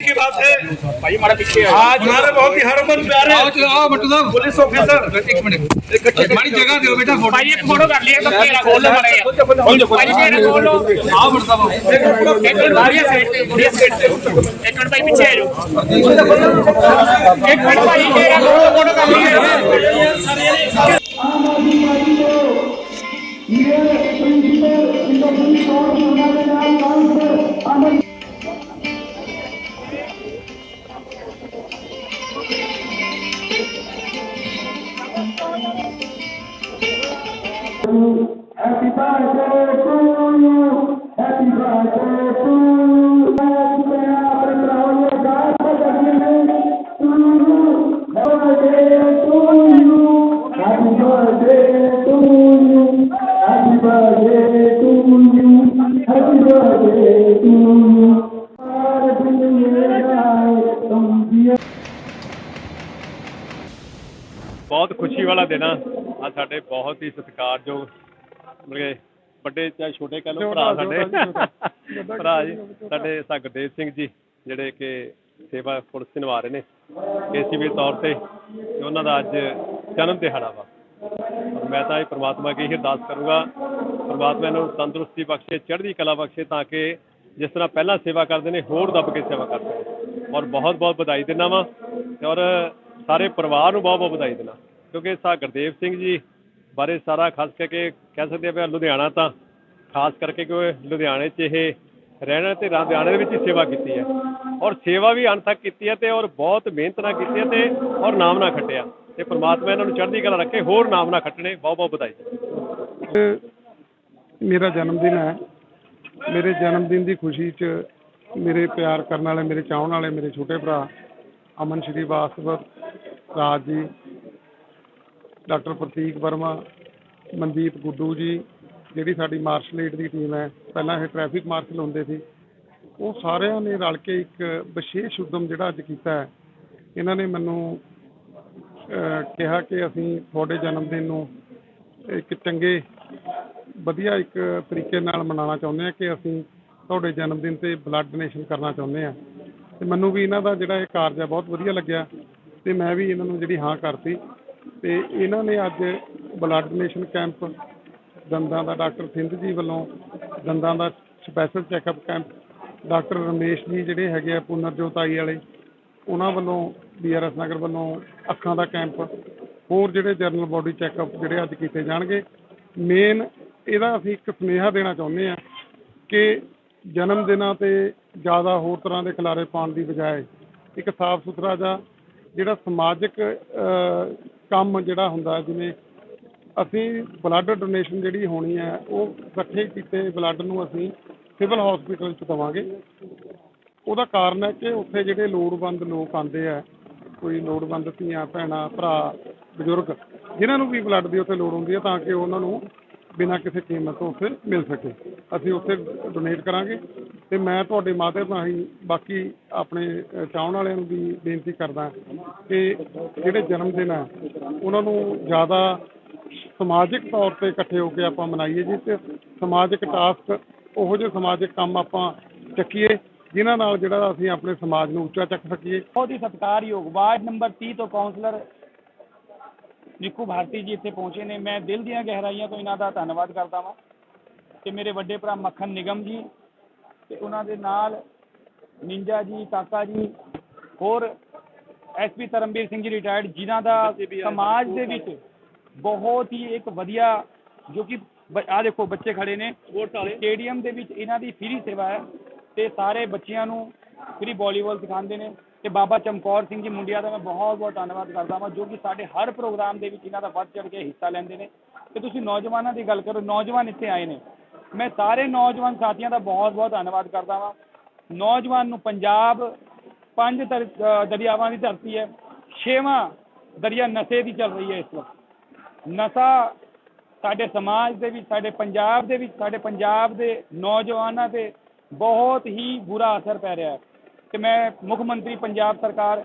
की बात है भाई हमारा पीछे आज हमारे बहुत ही हरमन प्यारे आओ बट्टू साहब पुलिस ऑफिसर एक मिनट हमारी जगह दो बेटा फोटो भाई एक फोटो कर लिया तो तेरा बोल दो बड़ा भाई तेरा बोल लो आओ बट्टू साहब एक मिनट भाई से एक मिनट भाई पीछे आ जाओ एक मिनट भाई तेरा फोटो कर लिया सर ये आम आदमी पार्टी को ये प्रिंसिपल ਬਹੁਤ ਖੁਸ਼ੀ ਵਾਲਾ ਦਿਨ ਆ। ਆ ਸਾਡੇ ਬਹੁਤ ਹੀ ਸਤਿਕਾਰਯੋਗ ਮੇਰੇ ਵੱਡੇ ਚਾਹੇ ਛੋਟੇ ਕਹਿ ਭਰਾ ਸਾਡੇ। ਭਰਾ ਜੀ ਸਾਡੇ ਸਗਦੇਵ ਸਿੰਘ ਜੀ ਜਿਹੜੇ ਕਿ ਸੇਵਾ ਪੁਲਿਸ ਨਿਭਾ ਰਹੇ ਨੇ। ਕੇਸੀਬੀ ਤੌਰ ਤੇ ਉਹਨਾਂ ਦਾ ਅੱਜ ਜਨਮ ਦਿਹਾੜਾ ਵਾ। ਔਰ ਮੈਂ ਤਾਂ ਇਹ ਪ੍ਰਮਾਤਮਾ ਅੱਗੇ ਹੀ ਅਰਦਾਸ ਕਰੂੰਗਾ। ਪ੍ਰਮਾਤਮਾ ਨੂੰ ਤੰਦਰੁਸਤੀ ਬਖਸ਼ੇ, ਚੜ੍ਹਦੀ ਕਲਾ ਬਖਸ਼ੇ ਤਾਂ ਕਿ ਜਿਸ ਤਰ੍ਹਾਂ ਪਹਿਲਾਂ ਸੇਵਾ ਕਰਦੇ ਨੇ, ਹੋਰ ਦੱਬ ਕੇ ਸੇਵਾ ਕਰ ਸਕਣ ਔਰ ਬਹੁਤ ਬਹੁਤ ਵਧਾਈ ਦਿੰਦਾ ਵਾਂ ਔਰ ਸਾਰੇ ਪਰਿਵਾਰ ਨੂੰ ਬਹੁਤ ਬਹੁਤ ਵਧਾਈ ਦਿੰਦਾ। ਕਿਉਂਕਿ ਸਾ ਗੁਰਦੇਵ ਸਿੰਘ ਜੀ ਬਾਰੇ ਸਾਰਾ ਖਾਸ ਕਰਕੇ ਕਹਿ ਸਕਦੇ ਆ ਵੀ ਲੁਧਿਆਣਾ ਤਾਂ ਖਾਸ ਕਰਕੇ ਕਿ ਲੁਧਿਆਣੇ 'ਚ ਇਹ ਰਹਿਣਾ ਤੇ ਲੁਧਿਆਣੇ ਦੇ ਵਿੱਚ ਹੀ ਸੇਵਾ ਕੀਤੀ ਹੈ। ਔਰ ਸੇਵਾ ਵੀ ਅਣਥੱਕ ਕੀਤੀ ਹੈ ਤੇ ਔਰ ਬਹੁਤ ਮਿਹਨਤ ਨਾਲ ਕੀਤੀ ਹੈ ਤੇ ਔਰ ਨਾਮ ਨਾ ਖੱਟਿਆ। ਤੇ ਪ੍ਰਮਾਤਮਾ ਇਹਨਾਂ ਨੂੰ ਚੜ੍ਹਦੀ ਕਲਾ ਰੱਖੇ, ਹੋਰ ਨਾਮ ਨਾ ਖੱਟਣੇ, ਬਹੁਤ ਬਹੁਤ ਵਧਾਈ। ਮੇਰਾ ਜਨਮ ਦਿਨ ਹੈ। ਮੇਰੇ ਜਨਮ ਦਿਨ ਦੀ ਖੁਸ਼ੀ 'ਚ ਮੇਰੇ ਪਿਆਰ ਕਰਨ ਵਾਲੇ, ਮੇਰੇ ਚਾਹਣ ਵਾਲੇ, ਮੇਰੇ ਛੋਟੇ ਭਰਾ ਅਮਨ ਸ਼੍ਰੀ ਵਾਸਤਵ ਰਾਜ ਜੀ, ਡਾਕਟਰ ਪ੍ਰਤੀਕ ਵਰਮਾ, ਮਨਦੀਪ ਗੁੱਡੂ ਜੀ, ਜਿਹੜੀ ਸਾਡੀ ਮਾਰਸ਼ਲ ਏਡ ਦੀ ਟੀਮ ਹੈ। ਪਹਿਲਾਂ ਇਹ ਟ੍ਰੈਫਿਕ ਮਾਰਸ਼ਲ ਹੁੰਦੇ ਸੀ। ਉਹ ਸਾਰਿਆਂ ਨੇ ਰਲ ਕੇ ਇੱਕ ਵਿਸ਼ੇਸ਼ ਉਦਮ ਜਿਹੜਾ ਅੱਜ ਕੀਤਾ ਹੈ। ਇਹਨਾਂ ਨੇ ਮੈਨੂੰ ਕਿਹਾ ਕਿ ਅਸੀਂ ਤੁਹਾਡੇ ਜਨਮ ਦਿਨ ਨੂੰ ਇੱਕ ਚੰਗੇ, ਵਧੀਆ ਇੱਕ ਤਰੀਕੇ ਨਾਲ ਮਨਾਉਣਾ ਚਾਹੁੰਦੇ ਹਾਂ ਕਿ ਅਸੀਂ ਤੁਹਾਡੇ ਜਨਮ ਦਿਨ ਤੇ ਬਲੱਡ ਡੋਨੇਸ਼ਨ ਕਰਨਾ ਚਾਹੁੰਦੇ ਹਾਂ। ਅਤੇ ਮੈਨੂੰ ਵੀ ਇਹਨਾਂ ਦਾ ਜਿਹੜਾ ਇਹ ਕਾਰਜ ਹੈ ਬਹੁਤ ਵਧੀਆ ਲੱਗਿਆ ਅਤੇ ਮੈਂ ਵੀ ਇਹਨਾਂ ਨੂੰ ਜਿਹੜੀ ਹਾਂ ਕਰਤੀ। ਅਤੇ ਇਹਨਾਂ ਨੇ ਅੱਜ ਬਲੱਡ ਡੋਨੇਸ਼ਨ ਕੈਂਪ ਦੰਦਾਂ ਦਾ ਡਾਕਟਰ ਸਿੰਧ ਜੀ ਵੱਲੋਂ ਦੰਦਾਂ ਦਾ special checkup camp doctor Ramesh ji ਜਿਹੜੇ ਹੈਗੇ ਆ, ਪੁਨਰਜੋਤ ਆਈ ਵਾਲੇ ਉਹਨਾਂ ਵੱਲੋਂ ਬੀਆਰਐਸ ਨਗਰ ਵੱਲੋਂ ਅੱਖਾਂ ਦਾ ਕੈਂਪ, ਹੋਰ ਜਿਹੜੇ ਜਨਰਲ ਬਾਡੀ ਚੈੱਕਅਪ ਜਿਹੜੇ ਅੱਜ ਕੀਤੇ ਜਾਣਗੇ। ਮੇਨ ਇਹਦਾ ਅਸੀਂ ਇੱਕ ਸੁਨੇਹਾ ਦੇਣਾ ਚਾਹੁੰਦੇ ਹਾਂ ਕਿ ਜਨਮ ਦਿਨਾਂ ਤੇ ਜ਼ਿਆਦਾ ਹੋਰ ਤਰ੍ਹਾਂ ਦੇ ਖਿਲਾਰੇ ਪਾਉਣ ਦੀ ਬਜਾਏ ਇੱਕ ਸਾਫ਼ ਸੁਥਰਾ ਜਾਂ ਜਿਹੜਾ ਸਮਾਜਿਕ ਕੰਮ ਜਿਹੜਾ ਹੁੰਦਾ ਜਿਵੇਂ ਅਸੀਂ ਬਲੱਡ ਡੋਨੇਸ਼ਨ ਜਿਹੜੀ ਹੋਣੀ ਹੈ, ਉਹ ਇਕੱਠੇ ਕੀਤੇ ਬਲੱਡ ਨੂੰ ਅਸੀਂ ਸਿਵਲ ਹਸਪੀਟਲ ਚ ਦਵਾਂਗੇ। ਉਹਦਾ ਕਾਰਨ ਹੈ ਕਿ ਉੱਥੇ ਜਿਹੜੇ ਲੋੜਵੰਦ ਲੋਕ ਆਉਂਦੇ ਆ ਕੋਈ ਲੋੜਵੰਦ ਧੀਆਂ ਭੈਣਾਂ ਭਰਾ ਬਜ਼ੁਰਗ ਜਿਨ੍ਹਾਂ ਨੂੰ ਵੀ ਬਲੱਡ ਦੀ ਉੱਥੇ ਲੋੜ ਹੁੰਦੀ ਹੈ ਤਾਂ ਕਿ ਉਹਨਾਂ ਨੂੰ ਬਿਨਾਂ ਕਿਸੇ ਕੀਮਤ ਤੋਂ ਉੱਥੇ ਮਿਲ ਸਕੇ। ਅਸੀਂ ਉੱਥੇ ਡੋਨੇਟ ਕਰਾਂਗੇ ਤੇ ਮੈਂ ਤੁਹਾਡੇ ਮਾਧਿਅਮ ਰਾਹੀਂ ਬਾਕੀ ਆਪਣੇ ਅਹ, ਚਾਹਣ ਵਾਲਿਆਂ ਨੂੰ ਵੀ ਬੇਨਤੀ ਕਰਦਾ ਕਿ ਜਿਹੜੇ ਜਨਮ ਦਿਨ ਹੈ ਉਹਨਾਂ ਨੂੰ ਜ਼ਿਆਦਾ ਸਮਾਜਿਕ ਤੌਰ ਤੇ ਇਕੱਠੇ ਹੋ ਕੇ ਆਪਾਂ ਮਨਾਈਏ ਜੀ ਤੇ ਸਮਾਜਿਕ ਟਾਸਕ ਉਹੋ ਜਿਹੇ ਸਮਾਜਿਕ ਕੰਮ ਆਪਾਂ ਚੱਕੀਏ ਜਿਨ੍ਹਾਂ ਨਾਲ ਜਿਹੜਾ ਅਸੀਂ ਆਪਣੇ ਸਮਾਜ ਨੂੰ ਉੱਚਾ ਚੱਕ ਸਕੀਏ। ਬਹੁਤ ਹੀ ਸਤਿਕਾਰਯੋਗ ਵਾਰਡ ਨੰਬਰ 30 ਤੋਂ ਕਾਉਂਸਲਰ ਨਿੱਕੂ ਭਾਰਤੀ ਜੀ ਇੱਥੇ ਪਹੁੰਚੇ ਨੇ। ਮੈਂ ਦਿਲ ਦੀਆਂ ਗਹਿਰਾਈਆਂ ਤੋਂ ਇਹਨਾਂ ਦਾ ਧੰਨਵਾਦ ਕਰਦਾ ਵਾਂ ਤੇ ਮੇਰੇ ਵੱਡੇ ਭਰਾ ਮੱਖਣ ਨਿਗਮ ਜੀ ਤੇ ਉਹਨਾਂ ਦੇ ਨਾਲ ਨਿੰਜਾ ਜੀ ਕਾਕਾ ਜੀ ਹੋਰ ਐਸਪੀ ਧਰਮਵੀਰ ਸਿੰਘ ਜੀ ਰਿਟਾਇਰਡ ਜਿਨ੍ਹਾਂ ਦਾ ਸਮਾਜ ਦੇ ਵਿੱਚ ਬਹੁਤ ਹੀ ਇੱਕ ਵਧੀਆ ਜੋ ਕਿ ਆ ਦੇਖੋ ਬੱਚੇ ਖੜੇ ਨੇ। ਸਟੇਡੀਅਮ ਦੇ ਵਿੱਚ ਇਹਨਾਂ ਦੀ ਫ੍ਰੀ ਸੇਵਾ ਹੈ। ਤੇ ਸਾਰੇ ਬੱਚਿਆਂ ਨੂੰ ਫ੍ਰੀ ਵਾਲੀਬਾਲ ਸਿਖਾਉਂਦੇ ਨੇ ਤੇ ਬਾਬਾ ਚਮਕੌਰ ਸਿੰਘ ਜੀ ਮੁੰਡਿਆ ਦਾ ਮੈਂ ਬਹੁਤ ਬਹੁਤ ਧੰਨਵਾਦ ਕਰਦਾ ਹਾਂ ਜੋ ਕਿ ਸਾਡੇ ਹਰ ਪ੍ਰੋਗਰਾਮ ਦੇ ਵਿੱਚ ਇਹਨਾਂ ਦਾ ਵੱਧ ਚੜ ਕੇ ਹਿੱਸਾ ਲੈਂਦੇ ਨੇ। ਤੇ ਤੁਸੀਂ ਨੌਜਵਾਨਾਂ ਦੀ ਗੱਲ ਕਰੋ, ਨੌਜਵਾਨ ਇੱਥੇ ਆਏ ਨੇ। ਮੈਂ ਸਾਰੇ ਨੌਜਵਾਨ ਸਾਥੀਆਂ ਦਾ ਬਹੁਤ ਬਹੁਤ ਧੰਨਵਾਦ ਕਰਦਾ ਹਾਂ ਨੌਜਵਾਨ ਨੂੰ ਪੰਜਾਬ ਪੰਜ ਦਰ- ਦਰਿਆਵਾਂ ਦੀ ਧਰਤੀ ਹੈ, ਛੇਵਾਂ ਦਰਿਆ ਨਸ਼ੇ ਦੀ ਚੱਲ ਰਹੀ ਹੈ ਇਸ ਵਕਤ। ਨਸ਼ਾ ਸਾਡੇ ਸਮਾਜ ਦੇ ਵਿੱਚ, ਸਾਡੇ ਪੰਜਾਬ ਦੇ ਵਿੱਚ, ਸਾਡੇ ਪੰਜਾਬ ਦੇ ਨੌਜਵਾਨਾਂ ਤੇ ਬਹੁਤ ਹੀ ਬੁਰਾ ਅਸਰ ਪੈ ਰਿਹਾ ਹੈ। ਤੇ ਮੈਂ ਮੁੱਖ ਮੰਤਰੀ ਪੰਜਾਬ ਸਰਕਾਰ,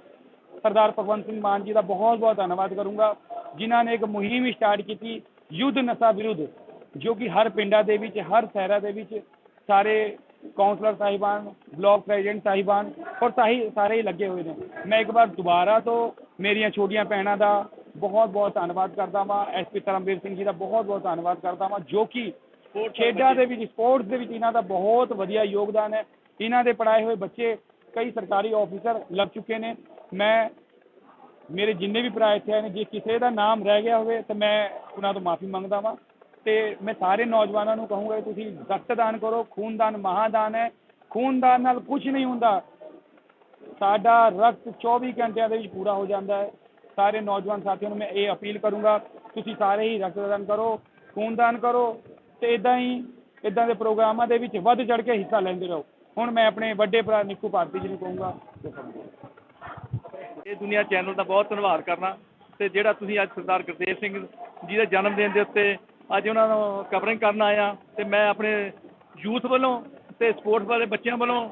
ਸਰਦਾਰ ਭਗਵੰਤ ਸਿੰਘ ਮਾਨ ਜੀ ਦਾ ਬਹੁਤ ਬਹੁਤ ਧੰਨਵਾਦ ਕਰੂੰਗਾ, ਜਿਨ੍ਹਾਂ ਨੇ ਇੱਕ ਮੁਹਿੰਮ ਸਟਾਰਟ ਕੀਤੀ ਯੁੱਧ ਨਸ਼ਾ ਵਿਰੁੱਧ, ਜੋ ਕਿ ਹਰ ਪਿੰਡਾਂ ਦੇ ਵਿੱਚ, ਹਰ ਸ਼ਹਿਰਾਂ ਦੇ ਵਿੱਚ ਸਾਰੇ ਕਾਉਂਸਲਰ ਸਾਹਿਬਾਨ, ਬਲਾਕ ਪ੍ਰੈਜ਼ੀਡੈਂਟ ਸਾਹਿਬਾਨ ਔਰ ਸਾਹੀ, ਸਾਰੇ ਹੀ ਲੱਗੇ ਹੋਏ ਨੇ। ਮੈਂ ਇੱਕ ਵਾਰ ਦੁਬਾਰਾ ਤੋਂ ਮੇਰੀਆਂ ਛੋਟੀਆਂ ਭੈਣਾਂ ਦਾ ਬਹੁਤ ਬਹੁਤ ਧੰਨਵਾਦ ਕਰਦਾ ਵਾਂ ਐਸਪੀ ਧਰਮਵੀਰ ਸਿੰਘ ਜੀ ਦਾ ਬਹੁਤ ਬਹੁਤ ਧੰਨਵਾਦ ਕਰਦਾ ਵਾਂ, ਜੋ ਕਿ ਖੇਡਾਂ ਦੇ ਵਿੱਚ। ਸਪੋਰਟਸ ਦੇ ਵਿੱਚ ਇਹਨਾਂ ਦਾ ਬਹੁਤ ਵਧੀਆ ਯੋਗਦਾਨ ਹੈ। ਇਹਨਾਂ ਦੇ ਪੜਾਏ ਹੋਏ ਬੱਚੇ ਕਈ ਸਰਕਾਰੀ ਆਫੀਸਰ ਲੱਗ ਚੁੱਕੇ ਨੇ। ਮੈਂ ਮੇਰੇ ਜਿੰਨੇ ਵੀ ਭਰਾ ਇੱਥੇ ਆਏ ਨੇ ਜੇ ਕਿਸੇ ਦਾ ਨਾਮ ਰਹਿ ਗਿਆ ਹੋਵੇ ਤਾਂ ਮੈਂ ਉਹਨਾਂ ਤੋਂ ਮਾਫੀ ਮੰਗਦਾ ਵਾਂ। ਤੇ ਮੈਂ ਸਾਰੇ ਨੌਜਵਾਨਾਂ ਨੂੰ ਕਹੂੰਗਾ ਕਿ ਤੁਸੀਂ ਰਕਤਦਾਨ ਕਰੋ। ਖੂਨਦਾਨ ਮਹਾਦਾਨ ਹੈ। ਖੂਨਦਾਨ ਨਾਲ ਕੁਝ ਨਹੀਂ ਹੁੰਦਾ। ਸਾਡਾ ਰਕਤ 24 ਘੰਟਿਆਂ ਦੇ ਵਿੱਚ ਪੂਰਾ ਹੋ ਜਾਂਦਾ ਹੈ। ਸਾਰੇ ਨੌਜਵਾਨ ਸਾਥੀਆਂ ਨੂੰ ਮੈਂ ਇਹ ਅਪੀਲ ਕਰੂੰਗਾ ਤੁਸੀਂ ਸਾਰੇ ਹੀ ਰਕਤਦਾਨ ਕਰੋ ਖੂਨਦਾਨ ਕਰੋ। ਤੇ ਇਦਾਂ ਹੀ ਇਦਾਂ ਦੇ ਪ੍ਰੋਗਰਾਮਾਂ ਦੇ ਵਿੱਚ ਵੱਧ ਚੜ ਕੇ ਹਿੱਸਾ ਲੈਂਦੇ ਰਹੋ। ਹੁਣ ਮੈਂ ਆਪਣੇ ਵੱਡੇ ਭਰਾ ਨਿੱਕੂ ਭਾਰਤੀ ਜੀ ਨੂੰ ਕਹੂੰਗਾ। ਇਹ ਦੁਨੀਆ ਚੈਨਲ ਦਾ ਬਹੁਤ ਧੰਨਵਾਦ ਕਰਨਾ। ਤੇ ਜਿਹੜਾ ਤੁਸੀਂ ਅੱਜ ਸਰਦਾਰ ਗੁਰਦੇਵ ਸਿੰਘ ਜੀ ਦੇ ਜਨਮ ਦਿਨ ਦੇ ਉੱਤੇ ਅੱਜ ਉਹਨਾਂ ਨੂੰ ਕਵਰਿੰਗ ਕਰਨ ਆਇਆ, ਤੇ ਮੈਂ ਆਪਣੇ ਯੂਥ ਵੱਲੋਂ ਤੇ ਸਪੋਰਟਸ ਵਾਲੇ ਬੱਚਿਆਂ ਵੱਲੋਂ,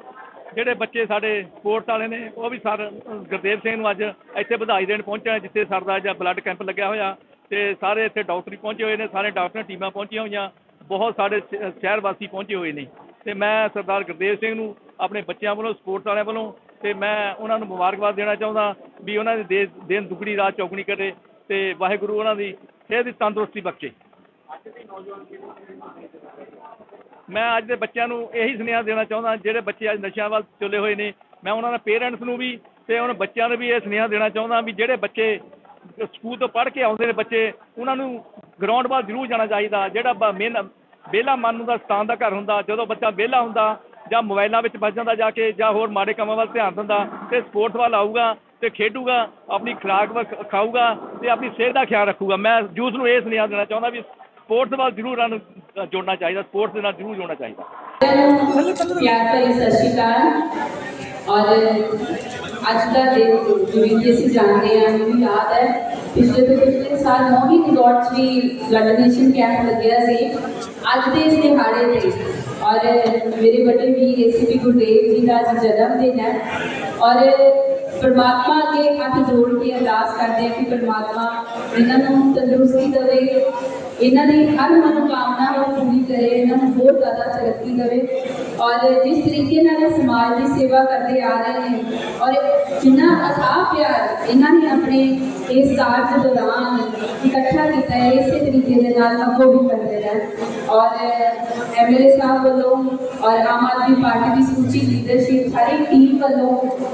ਜਿਹੜੇ ਬੱਚੇ ਸਾਡੇ ਸਪੋਰਟਸ ਵਾਲੇ ਨੇ, ਉਹ ਵੀ ਸਰ ਗੁਰਦੇਵ ਸਿੰਘ ਨੂੰ ਅੱਜ ਇੱਥੇ ਵਧਾਈ ਦੇਣ ਪਹੁੰਚਿਆ, ਜਿੱਥੇ ਸਰ ਦਾ ਬਲੱਡ ਕੈਂਪ ਲੱਗਿਆ ਹੋਇਆ। ਤੇ ਸਾਰੇ ਇੱਥੇ ਡਾਕਟਰ ਪਹੁੰਚੇ ਹੋਏ ਨੇ, ਸਾਰੇ ਡਾਕਟਰ ਟੀਮਾਂ ਪਹੁੰਚੀਆਂ ਹੋਈਆਂ। ਬਹੁਤ ਸਾਡੇ ਸ਼ਹਿਰ ਵਾਸੀ ਪਹੁੰਚੇ ਹੋਏ ਨੇ। ਤੇ ਮੈਂ ਸਰਦਾਰ ਗੁਰਦੇਵ ਸਿੰਘ ਨੂੰ, ਆਪਣੇ ਬੱਚਿਆਂ ਵੱਲੋਂ ਸਪੋਰਟਸ ਵਾਲਿਆਂ ਵੱਲੋਂ, ਤੇ ਮੈਂ ਉਹਨਾਂ ਨੂੰ ਮੁਬਾਰਕਬਾਦ ਦੇਣਾ ਚਾਹੁੰਦਾ ਵੀ ਉਹਨਾਂ ਦੀ ਦੇ, ਦਿਨ ਦੁਗਣੀ ਰਾਤ ਚੌਗਣੀ ਕਰੇ ਤੇ ਵਾਹਿਗੁਰੂ ਉਹਨਾਂ ਦੀ ਸਿਹਤ ਦੀ ਤੰਦਰੁਸਤੀ ਬਖਸ਼ੇ। ਮੈਂ ਅੱਜ ਦੇ ਬੱਚਿਆਂ ਨੂੰ ਇਹੀ ਸੁਨੇਹਾ ਦੇਣਾ ਚਾਹੁੰਦਾ, ਜਿਹੜੇ ਬੱਚੇ ਅੱਜ ਨਸ਼ਿਆਂ ਵੱਲ ਚੁੱਲੇ ਹੋਏ ਨੇ, ਮੈਂ ਉਹਨਾਂ ਦੇ ਪੇਰੈਂਟਸ ਨੂੰ ਵੀ ਤੇ ਉਹਨਾਂ ਬੱਚਿਆਂ ਨੂੰ ਵੀ ਇਹ ਸੁਨੇਹਾ ਦੇਣਾ ਚਾਹੁੰਦਾ ਵੀ ਜਿਹੜੇ ਬੱਚੇ ਸਕੂਲ ਤੋਂ ਪੜ੍ਹ ਕੇ ਆਉਂਦੇ ਨੇ ਬੱਚੇ, ਉਹਨਾਂ ਨੂੰ ਗਰਾਊਂਡ ਵੱਲ ਜ਼ਰੂਰ ਜਾਣਾ ਚਾਹੀਦਾ, ਜਿਹੜਾ ਬ- ਮੇਨ ਵਿਹਲਾ ਮਨ ਦਾ ਸਥਾਨ ਦਾ ਘਰ ਹੁੰਦਾ ਜਦੋਂ ਬੱਚਾ ਵਿਹਲਾ ਹੁੰਦਾ ਜਾਂ ਮੋਬਾਈਲਾਂ ਵਿੱਚ ਵੱਜ ਜਾਂਦਾ ਜਾ ਕੇ ਜਾਂ ਹੋਰ ਮਾੜੇ ਕੰਮਾਂ ਵੱਲ ਧਿਆਨ ਦਿੰਦਾ ਤੇ ਸਪੋਰਟਸ ਵੱਲ ਆਊਗਾ ਤੇ ਖੇਡੂਗਾ ਆਪਣੀ ਖੁਰਾਕ ਖਾਊਗਾ ਤੇ ਆਪਣੀ ਸਿਹਤ ਦਾ ਖਿਆਲ ਰੱਖੂਗਾ। ਮੈਂ ਯੂਥ ਨੂੰ ਇਹ ਸੁਨੇਹਾ ਦੇਣਾ ਚਾਹੁੰਦਾ ਵੀ ਸਪੋਰਟਸ ਵੱਲ ਜ਼ਰੂਰ ਉਹਨਾਂ ਨੂੰ ਜੋੜਨਾ ਚਾਹੀਦਾ ਸਪੋਰਟਸ ਦੇ ਨਾਲ ਜ਼ਰੂਰ ਜੋੜਨਾ ਚਾਹੀਦਾ। ਪਿਆਰ ਭਰੀ ਸਤਿ ਸ਼੍ਰੀ ਅਕਾਲ। ਔਰ ਅੱਜ ਦਾ ਦਿਨ ਜਿਵੇਂ ਕਿ ਅਸੀਂ ਜਾਣਦੇ ਹਾਂ, ਮੈਨੂੰ ਯਾਦ ਹੈ, ਪਿਛਲੇ ਤੋਂ ਪਿਛਲੇ ਸਾਲ ਨੌਵੀਂ ਰਿਜ਼ੋਰਟ 'ਚ ਵੀ ਬਲੱਡ ਡੋਨੇਸ਼ਨ ਕੈਂਪ ਲੱਗਿਆ ਸੀ। ਅੱਜ ਦੇ ਇਸ ਦਿਹਾੜੇ ਤੇ ਔਰ ਮੇਰੇ ਵੱਡੇ ਵੀਰ ਏਸੀਪੀ ਗੁਰਦੇਵ ਜੀ ਦਾ ਅੱਜ ਜਨਮ ਦਿਨ ਹੈ। ਔਰ ਪਰਮਾਤਮਾ ਅੱਗੇ ਹੱਥ ਜੋੜ ਕੇ ਅਰਦਾਸ ਕਰਦੇ ਹਾਂ ਕਿ ਪਰਮਾਤਮਾ ਇਹਨਾਂ ਨੂੰ ਤੰਦਰੁਸਤੀ ਦੇਵੇ, ਇਹਨਾਂ ਦੀ ਹਰ ਮਨੋਕਾਮਨਾ ਨੂੰ ਪੂਰੀ ਕਰੇ, ਇਹਨਾਂ ਨੂੰ ਹੋਰ ਜ਼ਿਆਦਾ ਤਰੱਕੀ ਦੇਵੇ। ਔਰ ਜਿਸ ਤਰੀਕੇ ਨਾਲ ਇਹ ਸਮਾਜ ਦੀ ਸੇਵਾ ਕਰਦੇ ਆ ਰਹੇ ਨੇ ਔਰ ਜਿੰਨਾ ਅਥਾਹ ਪਿਆਰ ਇਹਨਾਂ ਨੇ ਆਪਣੇ ਇਸ ਕਾਰਜ ਦੌਰਾਨ ਇਕੱਠਾ ਕੀਤਾ ਹੈ ਇਸੇ ਤਰੀਕੇ ਦੇ ਨਾਲ ਅੱਗੋਂ ਵੀ ਕਰਦੇ ਰਹਿਣ ਔਰ ਐਮਐਲਏ ਸਾਹਿਬ ਵੱਲੋਂ ਔਰ ਆਮ ਆਦਮੀ ਪਾਰਟੀ ਦੀ ਸਮੁੱਚੀ ਲੀਡਰਸ਼ਿਪ ਸਾਰੀ ਟੀਮ ਵੱਲੋਂ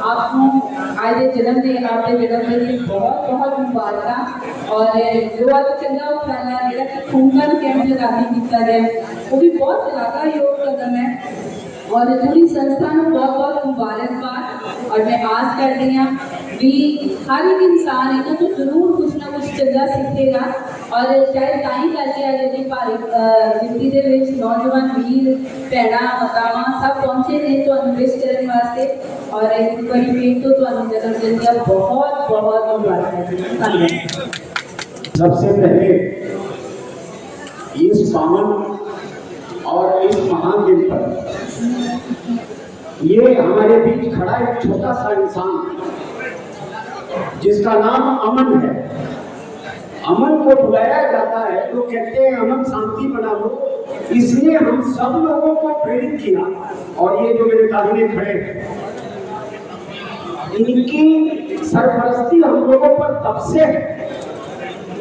ਆਪ ਨੂੰ ਅੱਜ ਦੇ ਜਨਮ ਦਿਨ ਆਪ ਦੇ ਜਨਮ ਦਿਨ ਦੀ ਬਹੁਤ ਬਹੁਤ ਮੁਬਾਰਕਾਂ ਔਰ ਜੋ ਅੱਜ ਚੰਗਾ ਉਪਰਾਲਾ ਜਿਹੜਾ ਕਿ ਖੂਨਦਾਨ ਕੈਂਪ ਲਗਾ ਕੇ ਕੀਤਾ ਗਿਆ ਉਹ ਵੀ ਬਹੁਤ ਸ਼ਲਾਘਾਯੋਗ ਕਦਮ ਹੈ ਔਰ ਪੂਰੀ ਸੰਸਥਾ ਨੂੰ ਬਹੁਤ ਬਹੁਤ ਮੁਬਾਰਕਬਾਦ ਔਰ ਮੈਂ ਆਸ ਕਰਦੀ ਹਾਂ ਵੀ ਹਰ ਇੱਕ ਇਨਸਾਨ ਇਹਨਾਂ ਤੋਂ ਜ਼ਰੂਰ ਕੁਝ ਨਾ ਕੁਝ ਚੰਗਾ ਸਿੱਖੇਗਾ ਔਰ ਸ਼ਾਇਦ ਤਾਂ ਹੀ ਕਰਕੇ ਅੱਜ ਦੀ ਭਾਰੀ ਅਹ, ਗਿਣਤੀ ਦੇ ਵਿੱਚ ਨੌਜਵਾਨ ਵੀਰ ਭੈਣਾਂ ਮਾਤਾਵਾਂ ਸਭ ਪਹੁੰਚੇ ਨੇ ਤੁਹਾਨੂੰ ਵਿਸ਼ ਕਰਨ ਵਾਸਤੇ ਔਰ ਇੱਕ ਵਾਰੀ ਫੇਰ ਤੋਂ ਤੁਹਾਨੂੰ ਜਨਮ ਦਿਨ ਦੀਆਂ ਬਹੁਤ ਬਹੁਤ ਮੁਬਾਰਕਾਂ ਜੀ ਧੰਨਵਾਦ सबसे पहले इस पावन और इस दिन पर ये हमारे बीच खड़ा एक छोटा सा इंसान, जिसका नाम अमन है। अमन को बुलाया जाता है तो कहते हैं, अमन, शांति बना लो। इसलिए हम सब लोगों को प्रेरित किया, और ये जो मेरे दाहिने खड़े हैं, इनकी सरपरस्ती हम लोगों पर तब से है,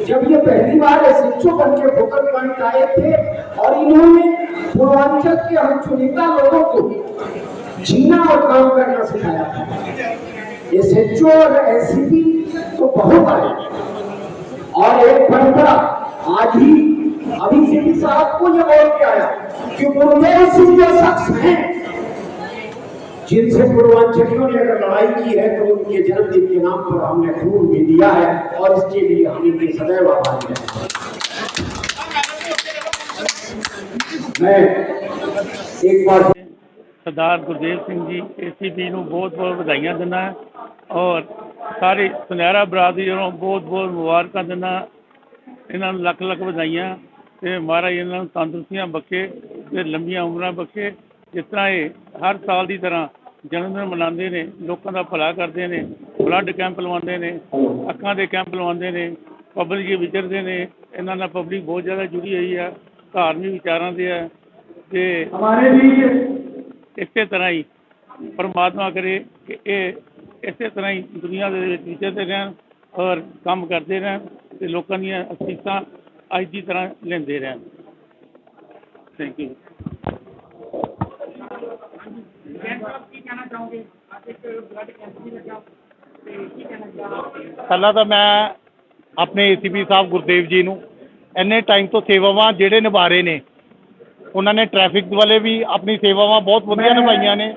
जब ये पहली बार एसएचओ बन के पॉइंट आए थे और इन्होंने पूर्वांचल के हम चुनिंदा लोगों को जीना और काम करना सिखाया था। एसएचओ और एसीपी तो बहुत आए और एक परंपरा आज ही अभी सिंह साहब को ये बोल के आया कि गुरुदेव सिंह जो शख्स हैं, जिनसे पूर्वांचलियों ने अगर लड़ाई की है तो उनके जन्मदिन के नाम पर हमने खून भी दिया है और इसके लिए हम इनके सदैव आभारी हैं। ਸਰਦਾਰ ਗੁਰਦੇਵ ਸਿੰਘ ਜੀ ਏਸੀਪੀ ਨੂੰ ਬਹੁਤ ਬਹੁਤ ਵਧਾਈਆਂ ਦਿੰਦਾ ਔਰ ਸਾਰੇ ਸੁਨਹਿਰਾ ਬਰਾਦਰੀ ਨੂੰ ਬਹੁਤ ਬਹੁਤ ਮੁਬਾਰਕਾਂ ਦਿੰਦਾ ਇਹਨਾਂ ਨੂੰ ਲੱਖ ਲੱਖ ਵਧਾਈਆਂ ਤੇ ਮਹਾਰਾਜ ਇਹਨਾਂ ਨੂੰ ਤੰਦਰੁਸਤੀਆਂ ਬਖੇ ਤੇ ਲੰਬੀਆਂ ਉਮਰਾਂ ਬਖੇ ਜਿਸ ਤਰ੍ਹਾਂ ਇਹ ਹਰ ਸਾਲ ਦੀ ਤਰ੍ਹਾਂ ਜਨਮ ਦਿਨ ਮਨਾਉਂਦੇ ਨੇ, ਲੋਕਾਂ ਦਾ ਭਲਾ ਕਰਦੇ ਨੇ, ਬਲੱਡ ਕੈਂਪ ਲਵਾਉਂਦੇ ਨੇ, ਅੱਖਾਂ ਦੇ ਕੈਂਪ ਲਵਾਉਂਦੇ ਨੇ, ਪਬਲਿਕ ਵਿਚਰਦੇ ਨੇ। ਇਹਨਾਂ ਨਾਲ ਪਬਲਿਕ ਬਹੁਤ ਜ਼ਿਆਦਾ ਜੁੜੀ ਹੋਈ ਆ। ਧਾਰਮਿਕ ਵਿਚਾਰਾਂ ਦੇ ਹੈ ਅਤੇ ਇਸੇ ਤਰ੍ਹਾਂ ਹੀ ਪਰਮਾਤਮਾ ਕਰੇ ਕਿ ਇਹ ਇਸੇ ਤਰ੍ਹਾਂ ਹੀ ਦੁਨੀਆ ਦੇ ਵਿੱਚ ਵਿਚਰਦੇ ਰਹਿਣ ਔਰ ਕੰਮ ਕਰਦੇ ਰਹਿਣ ਤੇ ਲੋਕਾਂ ਦੀਆਂ ਅਸੀਸਾਂ ਅੱਜ ਦੀ ਤਰ੍ਹਾਂ ਲੈਂਦੇ ਰਹਿਣ। ਥੈਂਕ ਯੂ ਪਹਿਲਾਂ ਤਾਂ ਮੈਂ ਆਪਣੇ ਏਸੀਪੀ ਸਾਹਿਬ ਗੁਰਦੇਵ ਜੀ ਨੂੰ ਇੰਨੇ ਟਾਈਮ ਤੋਂ ਸੇਵਾਵਾਂ ਜਿਹੜੇ ਨਿਭਾ ਰਹੇ ਨੇ ਉਹਨਾਂ ਨੇ ਟ੍ਰੈਫਿਕ ਵਾਲੇ ਵੀ ਆਪਣੀ ਸੇਵਾਵਾਂ ਬਹੁਤ ਵਧੀਆ ਨਿਭਾਈਆਂ ਨੇ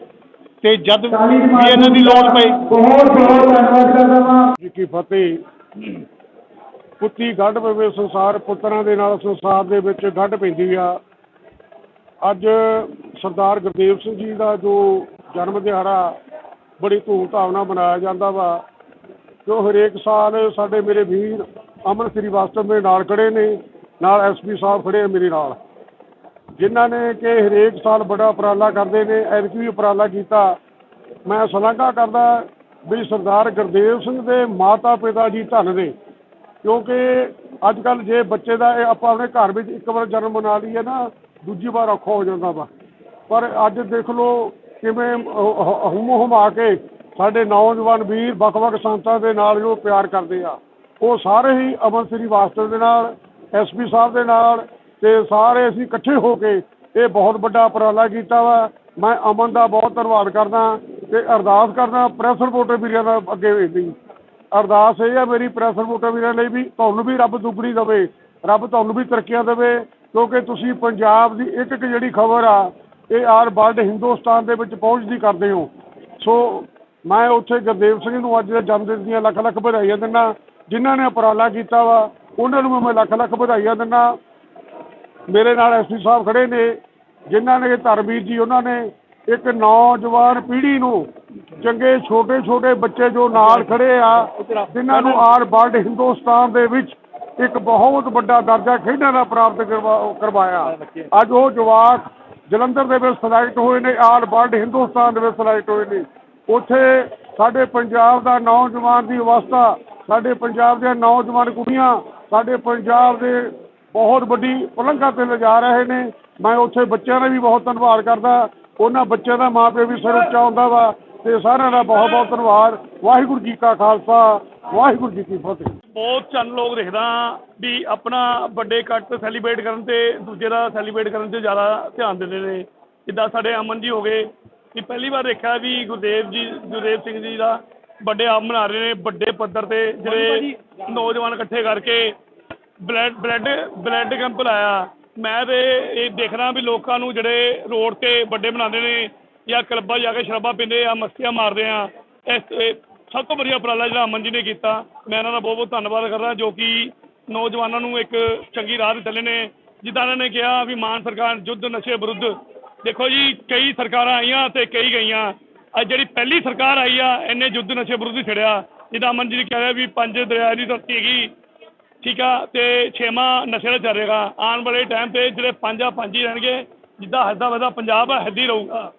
ਤੇ ਜਦ ਵੀ ਇਹਨਾਂ ਦੀ ਲੋੜ ਪਈ ਬਹੁਤ ਬਹੁਤ ਧੰਨਵਾਦ ਕਰਦਾ ਹਾਂ ਜੀ ਕੀ ਫਤਿਹ। ਪੁੱਤੀ ਗੱਡ ਪਵੇ ਸੰਸਾਰ ਪੁੱਤਰਾਂ ਦੇ ਨਾਲ ਸੰਸਾਰ ਦੇ ਵਿੱਚ ਗੱਡ ਪੈਂਦੀ ਆ। ਅੱਜ ਸਰਦਾਰ ਗੁਰਦੇਵ ਸਿੰਘ ਜੀ ਦਾ ਜੋ ਜਨਮ ਦਿਹਾੜਾ ਬੜੀ ਧੂਮਧਾਮ ਨਾਲ ਮਨਾਇਆ ਜਾਂਦਾ ਵਾ ਜੋ ਹਰੇਕ ਸਾਲ ਸਾਡੇ ਮੇਰੇ ਵੀਰ ਅਮਨ ਸ੍ਰੀਵਾਸਤਵ ਮੇਰੇ ਨਾਲ ਖੜੇ ਨੇ ਨਾਲ ਐਸਪੀ ਸਾਹਿਬ ਖੜੇ ਆ ਮੇਰੇ ਨਾਲ ਜਿਨ੍ਹਾਂ ਨੇ ਕਿ ਹਰੇਕ ਸਾਲ ਬੜਾ ਉਪਰਾਲਾ ਕਰਦੇ ਨੇ ਐਤਕੀ ਵੀ ਉਪਰਾਲਾ ਕੀਤਾ ਮੈਂ ਸ਼ਲਾਘਾ ਕਰਦਾ ਵੀ ਸਰਦਾਰ ਗੁਰਦੇਵ ਸਿੰਘ ਦੇ ਮਾਤਾ ਪਿਤਾ ਜੀ ਧੰਨ ਨੇ ਕਿਉਂਕਿ ਅੱਜ ਕੱਲ ਜੇ ਬੱਚੇ ਦਾ ਇਹ ਆਪਾਂ ਆਪਣੇ ਘਰ ਵਿੱਚ ਇੱਕ ਵਾਰ ਜਨਮ ਮਨਾ ਲਈਏ ਨਾ ਦੂਜੀ ਵਾਰ ਔਖਾ ਹੋ ਜਾਂਦਾ ਵਾ ਪਰ ਅੱਜ ਦੇਖ ਲਓ ਕਿਵੇਂ ਹੁਮ ਹੁਮਾ ਕੇ ਸਾਡੇ ਨੌਜਵਾਨ ਵੀਰ ਵੱਖ-ਵੱਖ ਸੰਸਥਾ ਦੇ ਨਾਲ ਜੋ ਪਿਆਰ ਕਰਦੇ ਆ ਉਹ ਸਾਰੇ ਹੀ ਅਮਨ ਸ੍ਰੀ ਵਾਸਤਵ ਦੇ ਨਾਲ ਐਸਪੀ ਸਾਹਿਬ ਦੇ ਨਾਲ ਤੇ ਸਾਰੇ ਅਸੀਂ ਇਕੱਠੇ ਹੋ ਕੇ ਇਹ ਬਹੁਤ ਵੱਡਾ ਉਪਰਾਲਾ ਕੀਤਾ ਵਾ। ਮੈਂ ਅਮਨ ਦਾ ਬਹੁਤ ਧੰਨਵਾਦ ਕਰਦਾ ਤੇ ਅਰਦਾਸ ਕਰਦਾ ਪ੍ਰੈਸ ਰਿਪੋਰਟਰ ਵੀਰਾਂ ਦਾ ਅੱਗੇ ਵੇਖਦੀ ਅਰਦਾਸ ਇਹ ਆ ਮੇਰੀ ਪ੍ਰੈਸ ਰਿਪੋਰਟਰ ਵੀਰਾਂ ਲਈ ਵੀ ਤੁਹਾਨੂੰ ਵੀ ਰੱਬ ਦੁੱਗਣੀ ਦੇਵੇ, ਰੱਬ ਤੁਹਾਨੂੰ ਵੀ ਤਰੱਕੀਆਂ ਦੇਵੇ, ਕਿਉਂਕਿ ਤੁਸੀਂ ਪੰਜਾਬ ਦੀ ਇੱਕ ਇੱਕ ਜਿਹੜੀ ਖਬਰ ਆ, ਇਹ ਆਰ ਵਰਲਡ ਹਿੰਦੁਸਤਾਨ ਦੇ ਵਿੱਚ ਪਹੁੰਚਦੀ ਕਰਦੇ ਹੋ। ਸੋ ਮੈਂ ਉੱਥੇ ਗੁਰਦੇਵ ਸਿੰਘ ਨੂੰ ਅੱਜ ਦੇ ਜਨਮ ਦਿਨ ਦੀਆਂ ਲੱਖ ਲੱਖ ਵਧਾਈਆਂ ਦਿੰਦਾ। ਜਿਨ੍ਹਾਂ ਨੇ ਉਪਰਾਲਾ ਕੀਤਾ ਵਾ, ਉਹਨਾਂ ਨੂੰ ਮੈਂ ਲੱਖ ਲੱਖ ਵਧਾਈਆਂ ਦਿੰਦਾ। ਮੇਰੇ ਨਾਲ ਐਸਪੀ ਸਾਹਿਬ ਖੜੇ ਨੇ, ਜਿਨ੍ਹਾਂ ਨੇ ਧਰਮਵੀਰ ਜੀ, ਉਹਨਾਂ ਨੇ ਇੱਕ ਨੌਜਵਾਨ ਪੀੜ੍ਹੀ ਨੂੰ ਚੰਗੇ ਛੋਟੇ ਛੋਟੇ ਬੱਚੇ ਜੋ ਨਾਲ ਖੜੇ ਆ, ਜਿਨ੍ਹਾਂ ਨੂੰ ਆਰ ਵਰਲਡ ਹਿੰਦੁਸਤਾਨ ਦੇ ਵਿੱਚ ਇੱਕ ਬਹੁਤ ਵੱਡਾ ਦਰਜਾ ਖੇਡਾਂ ਦਾ ਪ੍ਰਾਪਤ ਕਰਵਾ- ਕਰਵਾਇਆ। ਅੱਜ ਉਹ ਜਵਾਕ ਜਲੰਧਰ ਦੇ ਵਿੱਚ ਸਿਲੈਕਟ ਹੋਏ ਨੇ ਆਲ ਵਰਲਡ ਹਿੰਦੁਸਤਾਨ ਦੇ ਵਿੱਚ ਸਿਲੈਕਟ ਹੋਏ ਨੇ। ਉੱਥੇ ਸਾਡੇ ਪੰਜਾਬ ਦਾ ਨੌਜਵਾਨ ਦੀ ਅਵਸਥਾ ਸਾਡੇ ਪੰਜਾਬ ਦੀਆਂ ਨੌਜਵਾਨ ਕੁੜੀਆਂ, ਸਾਡੇ ਪੰਜਾਬ ਦੇ ਬਹੁਤ ਵੱਡੀ ਪੁਲੰਘਾਂ ਤੇ ਲਿਜਾ ਰਹੇ ਨੇ। ਮੈਂ ਉੱਥੇ ਬੱਚਿਆਂ ਦਾ ਵੀ ਬਹੁਤ ਧੰਨਵਾਦ ਕਰਦਾ। ਉਹਨਾਂ ਬੱਚਿਆਂ ਦਾ ਮਾਪੇ ਵੀ ਸਿਰ ਉੱਚਾ ਹੁੰਦਾ ਵਾ ਤੇ ਸਾਰਿਆਂ ਦਾ ਬਹੁਤ ਬਹੁਤ ਧੰਨਵਾਦ। ਵਾਹਿਗੁਰੂ ਜੀ ਕਾ ਖਾਲਸਾ, ਵਾਹਿਗੁਰੂ ਜੀ ਕੀ ਫਤਿਹ। ਬਹੁਤ ਚੰਨ ਲੋਕ ਦੇਖਦਾ ਵੀ ਆਪਣਾ ਵੱਡੇ ਕੱਟ ਸੈਲੀਬ੍ਰੇਟ ਕਰਨ ਤੇ ਦੂਜੇ ਦਾ ਸੈਲੀਬ੍ਰੇਟ ਕਰਨ 'ਤੇ ਜ਼ਿਆਦਾ ਧਿਆਨ ਦਿੰਦੇ ਨੇ। ਜਿੱਦਾਂ ਸਾਡੇ ਅਮਨ ਜੀ ਹੋ ਗਏ, ਵੀ ਪਹਿਲੀ ਵਾਰ ਦੇਖਿਆ ਵੀ ਗੁਰਦੇਵ ਜੀ, ਗੁਰਦੇਵ ਸਿੰਘ ਜੀ ਦਾ ਵੱਡੇ ਆਪ ਮਨਾ ਰਹੇ ਨੇ ਵੱਡੇ ਪੱਧਰ ਤੇ ਜਿਹੜੇ ਨੌਜਵਾਨ ਇਕੱਠੇ ਕਰਕੇ ਬਲੱਡ ਬਲੱਡ ਬਲੱਡ ਕੈਂਪ ਲਾਇਆ। ਮੈਂ ਤੇ ਇਹ ਦੇਖਣਾ ਵੀ ਲੋਕਾਂ ਨੂੰ ਜਿਹੜੇ ਰੋਡ ਤੇ ਵੱਡੇ ਬਣਾਉਂਦੇ ਨੇ ਜਾਂ ਕਲੱਬਾਂ ਜਾ ਕੇ ਸ਼ਰਾਬਾਂ ਪੀਂਦੇ ਆ ਮਸਤੀਆਂ ਮਾਰਦੇ ਆ ਇਸ ਸਭ ਤੋਂ ਵਧੀਆ ਉਪਰਾਲਾ ਜਿਹੜਾ ਅਮਨ ਜੀ ਨੇ ਕੀਤਾ। ਮੈਂ ਇਹਨਾਂ ਦਾ ਬਹੁਤ ਬਹੁਤ ਧੰਨਵਾਦ ਕਰਦਾ ਜੋ ਕਿ ਨੌਜਵਾਨਾਂ ਨੂੰ ਇੱਕ ਚੰਗੀ ਰਾਹ ਤੇ ਚੱਲੇ ਨੇ ਜਿੱਦਾਂ ਇਹਨਾਂ ਨੇ ਕਿਹਾ ਵੀ ਮਾਨ ਸਰਕਾਰ ਯੁੱਧ ਨਸ਼ੇ ਵਿਰੁੱਧ। ਦੇਖੋ ਜੀ ਕਈ ਸਰਕਾਰਾਂ ਆਈਆਂ ਤੇ ਕਈ ਗਈਆਂ। ਅੱਜ ਜਿਹੜੀ ਪਹਿਲੀ ਸਰਕਾਰ ਆਈ ਆ ਇਹਨੇ ਯੁੱਧ ਨਸ਼ੇ ਵਿਰੁੱਧ ਹੀ ਛੜਿਆ, ਜਿੱਦਾਂ ਅਮਨ ਜੀ ਨੇ ਰਿਹਾ ਵੀ ਪੰਜ ਦਰਿਆ ਦੀ ਧਰਤੀ ਹੈਗੀ, ਠੀਕ ਆ, ਤੇ ਛੇਵਾਂ ਨਸ਼ੇ ਦਾ ਚੱਲੇਗਾ ਆਉਣ ਵਾਲੇ ਟਾਈਮ ਤੇ ਜਿਹੜੇ ਪੰਜ ਆ ਪੰਜ ਹੀ ਰਹਿਣਗੇ, ਜਿੱਦਾਂ ਹੱਦਾ ਵਦਾ ਪੰਜਾਬ ਆ ਹੱਦੀ ਰਹੂਗਾ।